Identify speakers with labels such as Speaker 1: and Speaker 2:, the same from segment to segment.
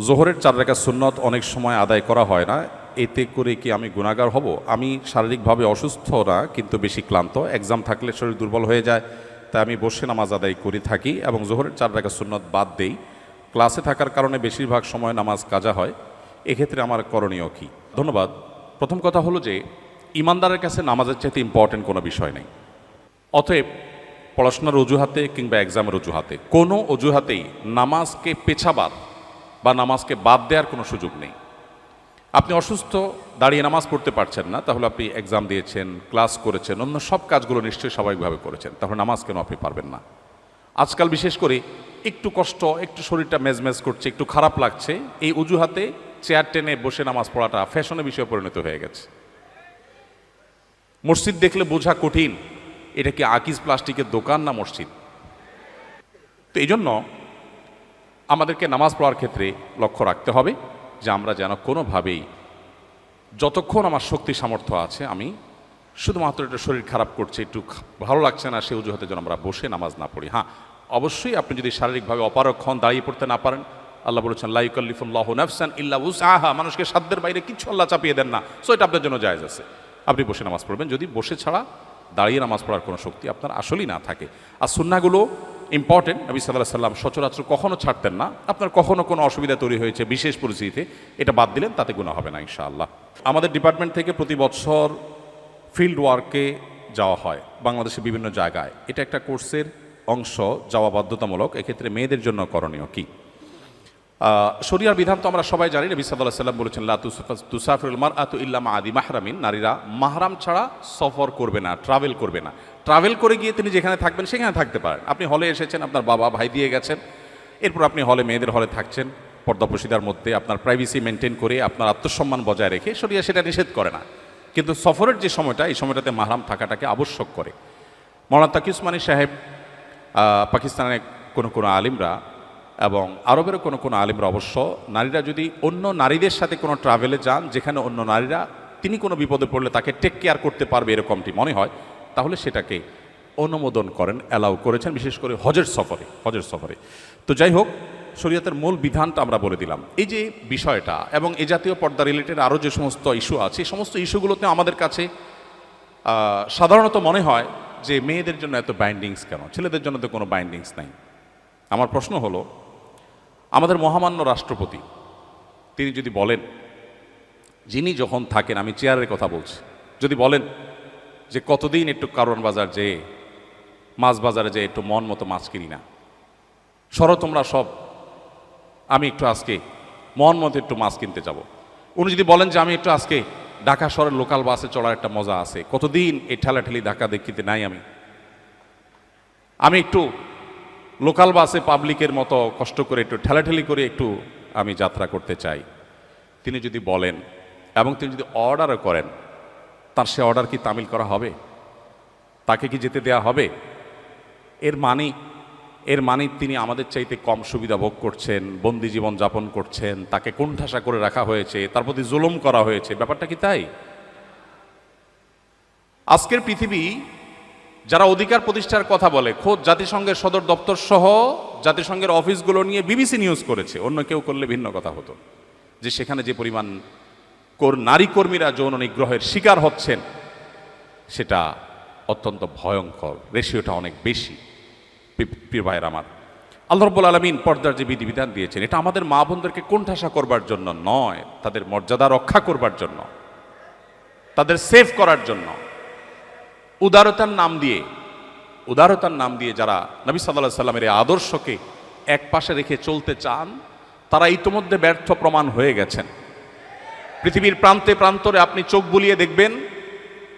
Speaker 1: জোহরের চার রেখা সুন্নত অনেক সময় আদায় করা হয় না। এতে করে কি আমি গুণাগার হব? আমি শারীরিকভাবে অসুস্থ না, কিন্তু বেশি ক্লান্ত। এক্সাম থাকলে শরীর দুর্বল হয়ে যায়, তাই আমি বসে নামাজ আদায় করে থাকি এবং জোহরের চার রেখা সুন্নত বাদ দেই। ক্লাসে থাকার কারণে বেশিরভাগ সময় নামাজ কাজা হয়। এক্ষেত্রে আমার করণীয় কী? ধন্যবাদ। প্রথম কথা হলো যে, ইমানদারের কাছে নামাজের চাইতে ইম্পর্টেন্ট কোনো বিষয় নেই। অতএব, পড়াশোনার অজুহাতে কিংবা এক্সামের অজুহাতে, কোনো অজুহাতেই নামাজকে পেছাবার বা নামাজকে বাদ দেওয়ার কোনো সুযোগ নেই। আপনি অসুস্থ, দাঁড়িয়ে নামাজ পড়তে পারছেন না, তাহলে আপনি এক্সাম দিয়েছেন ক্লাস করেছেন, অন্য সব কাজগুলো নিশ্চয়ই স্বাভাবিকভাবে করেছেন, তাহলে নামাজ কেন আপনি পারবেন না? আজকাল বিশেষ করে একটু কষ্ট, একটু শরীরটা মেজমেজ করছে, একটু খারাপ লাগছে, এই অজুহাতে চেয়ার টেনে বসে নামাজ পড়াটা ফ্যাশনের বিষয়ে পরিণত হয়ে গেছে। মসজিদ দেখলে বোঝা কঠিন, এটা কি আকিজ প্লাস্টিকের দোকান না মসজিদ? তো এই জন্য আমাদেরকে নামাজ পড়ার ক্ষেত্রে লক্ষ্য রাখতে হবে যে আমরা যেন কোনোভাবেই যতক্ষণ আমার শক্তি সামর্থ্য আছে, আমি শুধুমাত্র একটু শরীর খারাপ করছে, একটু ভালো লাগছে না, সে অজুহাতে যেন আমরা বসে নামাজ না পড়ি। হ্যাঁ অবশ্যই আপনি যদি শারীরিকভাবে অপারক্ষণ দাঁড়িয়ে পড়তে না পারেন, আল্লাহ বলেছেন লাইকাল্লিফুল্লাহ নাফসান ইল্লা আহা মানুষকে সাধ্যের বাইরে কিছু আল্লাহ চাপিয়ে দেন না। সো এটা আপনার জন্য জায়জ আছে। আপনি বসে নামাজ পড়বেন। যদি বসে ছাড়া দাঁড়িয়ে নামাজ পড়ার কোনো শক্তি আপনার আসলেই না থাকে। আর সুন্নাগুলো ইম্পর্টেন্ট নবী সাল্লাহ সাল্লাম সচরাচর কখনো ছাড়তেন না। আপনার কখনো কোনো অসুবিধা তৈরি হয়েছে বিশেষ পরিস্থিতিতে, এটা বাদ দিলেন, তাতে গুণা হবে না, ইনশাআল্লাহ। আমাদের ডিপার্টমেন্ট থেকে প্রতি বছর ফিল্ড ওয়ার্কে যাওয়া হয়, বাংলাদেশের বিভিন্ন জায়গায়। এটা একটা কোর্সের অংশ যাওয়া বাধ্যতামূলক এক্ষেত্রে মেয়েদের জন্য করণীয় কী? শরিয়ার বিধান তো আমরা সবাই জানি নবী সাল্লাহ সাল্লাম বলেছেন তুসাফিরুল মার আতু ইল্লামা আদি মাহরামিন নারীরা মাহরাম ছাড়া সফর করবে না ট্রাভেল করবে না। ট্রাভেল করে গিয়ে তিনি যেখানে থাকবেন সেখানে থাকতে পারেন। আপনি হলে এসেছেন, আপনার বাবা ভাই দিয়ে গেছেন। এরপর আপনি হলে মেয়েদের হলে থাকছেন পর্দাপসিদার মধ্যে আপনার প্রাইভেসি মেনটেন করে, আপনার আত্মসম্মান বজায় রেখে শরিয়া সেটা নিষেধ করে না। কিন্তু সফরের যে সময়টা, এই সময়টাতে মাহরাম থাকাটাকে আবশ্যক করে। মৌলানা তাকি উসমানী সাহেব পাকিস্তানের কোনো কোনো আলিমরা এবং আরবেরও কোনো কোনো আলিমরা অবশ্য, নারীরা যদি অন্য নারীদের সাথে কোনো ট্রাভেলে যান, যেখানে অন্য নারীরা, তিনি কোনো বিপদে পড়লে তাকে টেক কেয়ার করতে পারবে এরকমটি মনে হয়। তাহলে সেটাকে অনুমোদন করেন, অ্যালাউ করেছেন, বিশেষ করে হজের সফরে হজের সফরে। তো যাই হোক, শরীয়তের মূল বিধানটা আমরা বলে দিলাম। এই যে বিষয়টা এবং এই জাতীয় পর্দা রিলেটেড আরও যে সমস্ত ইস্যু আছে, এই সমস্ত ইস্যুগুলোতে আমাদের কাছে সাধারণত মনে হয় যে মেয়েদের জন্য এত বাইন্ডিংস কেন? ছেলেদের জন্য তো কোনো বাইন্ডিংস নাই। আমার প্রশ্ন হলো, আমাদের মহামান্য রাষ্ট্রপতি, তিনি যদি বলেন, যিনি যখন থাকেন, আমি চেয়ারের কথা বলছি। যদি বলেন যে কতদিন একটু কারণ বাজার যেয়ে মাছ বাজারে যেয়ে একটু মন মতো মাছ কিনি না। সরো তোমরা সব, আমি একটু আজকে মন মতো একটু মাছ কিনতে যাব। উনি যদি বলেন যে আমি একটু আজকে ঢাকা শহরের লোকাল বাসে চলার একটা মজা আছে, কতদিন এই ঠেলাঠেলি ঢাকা দেখিতে নাই আমি। আমি একটু লোকাল বাসে পাবলিকের মতো কষ্ট করে একটু ঠেলাঠেলি করে একটু আমি যাত্রা করতে চাই। তিনি যদি বলেন এবং তিনি যদি অর্ডারও করেন তার সে অর্ডার কি তামিল করা হবে? তাকে কি যেতে দেয়া হবে? এর মানে এর মানে তিনি আমাদের চাইতে কম সুবিধা ভোগ করছেন, বন্দি জীবন যাপন করছেন, তাকে কোণঠাসা করে রাখা হয়েছে, তার প্রতি জুলুম করা হয়েছে। ব্যাপারটা কি তাই? আজকের পৃথিবী, যারা অধিকার প্রতিষ্ঠার কথা বলে, খোদ জাতিসংঘের সদর দপ্তর সহ জাতিসংঘের অফিসগুলো নিয়ে বিবিসি নিউজ করেছে। অন্য কেউ করলে ভিন্ন কথা হতো। যে সেখানে যে পরিমাণ নারী কর্মীরা যৌন নিগ্রহের শিকার হচ্ছেন, সেটা অত্যন্ত ভয়ঙ্কর। রেশিওটা অনেক বেশি। প্রিয় ভাইয়ের আমার, আল্লাহ রব্বুল আলমিন পর্দার যে বিধিবিধান দিয়েছেন, এটা আমাদের মা বোনদেরকে কোণঠাসা করবার জন্য নয়, তাদের মর্যাদা রক্ষা করবার জন্য, তাদের সেভ করার জন্য। উদারতার নাম দিয়ে, উদারতার নাম দিয়ে যারা নবী সাল্লাহ সাল্লামের এই আদর্শকে এক পাশে রেখে চলতে চান, তারা ইতোমধ্যে ব্যর্থ প্রমাণ হয়ে গেছেন। পৃথিবীর প্রান্তে প্রান্তরে আপনি চোখ বুলিয়ে দেখবেন,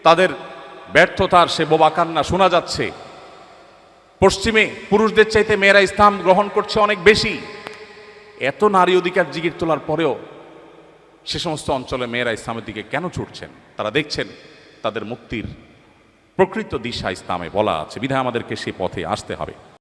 Speaker 1: তাদের ব্যর্থতার সে বোবা কান্না শোনা যাচ্ছে। পশ্চিমে পুরুষদের চাইতে মেয়েরা ইসলাম গ্রহণ করছে অনেক বেশি। এত নারী অধিকার জিগির তোলার পরেও সে সমস্ত অঞ্চলে মেয়েরা ইসলামের দিকে কেন ছুটছেন? তারা দেখছেন তাদের মুক্তির প্রকৃত দিশা ইসলামে বলা আছে। বিধায় আমাদেরকে সে পথে আসতে হবে।